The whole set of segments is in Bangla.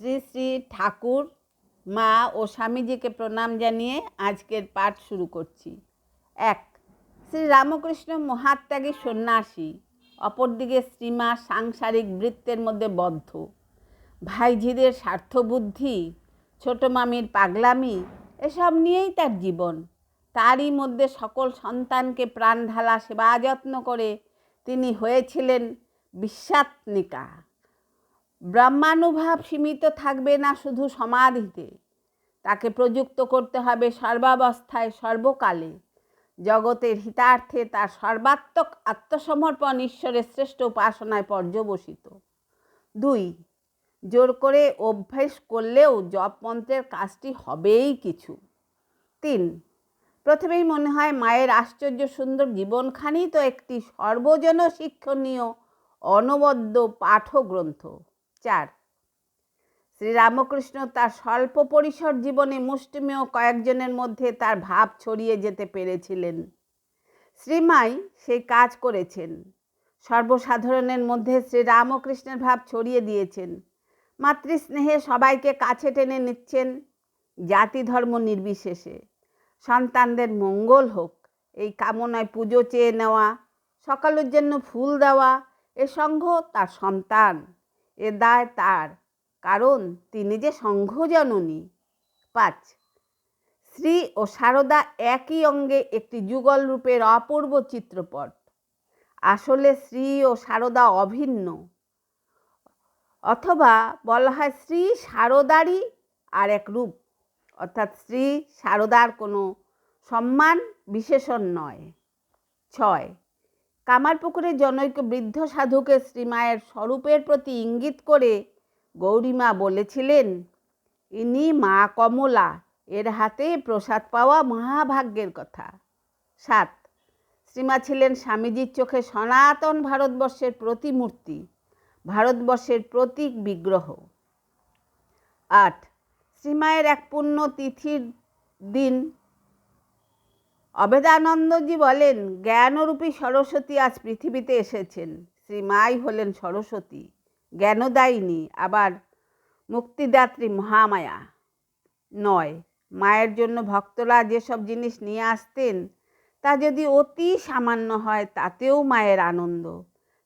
শ্রী শ্রী ঠাকুর, মা ও স্বামীজিকে প্রণাম জানিয়ে আজকের পাঠ শুরু করছি। এক, শ্রী রামকৃষ্ণ মহাত্যাগী সন্ন্যাসী, অপরদিকে শ্রীমা সাংসারিক বৃত্তের মধ্যে বদ্ধ। ভাইঝিদের স্বার্থবুদ্ধি, ছোট মামির পাগলামি, এসব নিয়েই তার জীবন। তারই মধ্যে সকল সন্তানকে প্রাণ ঢালা সেবা যত্ন করে তিনি হয়েছিলেন বিশ্বাত্মিকা। ব্রহ্মানুভাব সীমিত থাকবে না শুধু সমাধিতে। তাকে প্রযুক্ত করতে হবে সর্বাবস্থায়, সর্বকালে। জগতের হিতার্থে তার সর্বাত্মক আত্মসমর্পণ ঈশ্বরের শ্রেষ্ঠ উপাসনায় পর্যবসিত। দুই, জোর করে অভ্যেস করলেও জপ মন্ত্রের কাজটি হবেই কিছু। তিন, প্রথমেই মনে হয় মায়ের আশ্চর্য সুন্দর জীবনখানি তো একটি সর্বজন শিক্ষণীয় অনবদ্য পাঠগ্রন্থ। চার। শ্রীরামকৃষ্ণ তার স্বল্প পরিসর জীবনে মুষ্টিমেয় কয়েকজনের মধ্যে তার ভাব ছড়িয়ে যেতে পেরেছিলেন। শ্রীমাই সেই কাজ করেছেন। সর্বসাধারণের মধ্যে শ্রীরামকৃষ্ণের ভাব ছড়িয়ে দিয়েছেন। মাতৃস্নেহে সবাইকে কাছে টেনে নিচ্ছেন জাতি ধর্ম নির্বিশেষে। সন্তানদের মঙ্গল হোক, এই কামনায় পুজো চেয়ে নেওয়া, সকালের জন্য ফুল দেওয়া, এ সংঘ তার সন্তান। এ দায় তার, কারণ তিনি যে সংঘ জননী পাঁচ, শ্রী ও সারদা একই অঙ্গে একটি যুগল রূপের অপূর্ব চিত্রপট। আসলে শ্রী ও সারদা অভিন্ন। অথবা বলা হয় শ্রী সারদারই আর এক রূপ, অর্থাৎ শ্রী সারদার কোনো সম্মান বিশেষণ নয়। ছয় কামারপুকুরের জনৈক বৃদ্ধ সাধুকে শ্রীমায়ের স্বরূপের প্রতি ইঙ্গিত করে গৌরীমা বলেছিলেন, ইনি মা কমলা, এর হাতে প্রসাদ পাওয়া মহাভাগ্যের কথা। সাত, শ্রীমা ছিলেন স্বামীজির চোখে সনাতন ভারতবর্ষের প্রতিমূর্তি, ভারতবর্ষের প্রতীক বিগ্রহ। আট, শ্রীমায়ের এক পুণ্য তিথির দিন অবেদানন্দজি বলেন, জ্ঞানরূপী সরস্বতী আজ পৃথিবীতে এসেছেন। শ্রী মাই হলেন সরস্বতী, জ্ঞানদায়িনী, আবার মুক্তিদাত্রী মহামায়া। নয়, মায়ের জন্য ভক্তরা যেসব জিনিস নিয়ে আসতেন, তা যদি অতি সামান্য হয়, তাতেও মায়ের আনন্দ।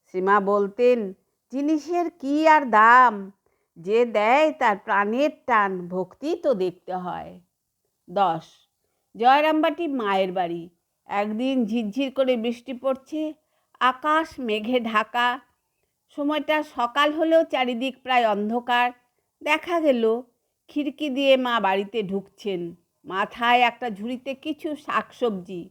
শ্রীমা বলতেন, জিনিসের কি আর দাম? যে দেয় তার প্রাণের টান, ভক্তি তো দেখতে হয়। দশ জয়রামবাটি মায়ের বাড়ি। একদিন ঝিরঝির করে বৃষ্টি পড়ছে, আকাশ, মেঘে ঢাকা। সময়টা সকাল হলেও চারিদিক প্রায় অন্ধকার। দেখা গেল, খিড়কি দিয়ে মা বাড়িতে ঢুকছেন। মাথায় একটা ঝুড়িতে কিছু শাকসবজি।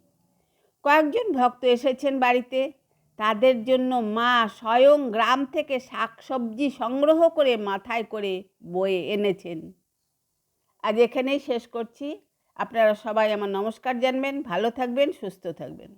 কয়েকজন ভক্ত এসেছেন বাড়িতে। তাদের জন্য মা স্বয়ং গ্রাম থেকে শাকসবজি সংগ্রহ করে মাথায় করে বয়ে এনেছেন। আজ এখানেই শেষ করছি। আপনারা সবাই আমার নমস্কার জানবেন ভালো থাকবেন সুস্থ থাকবেন।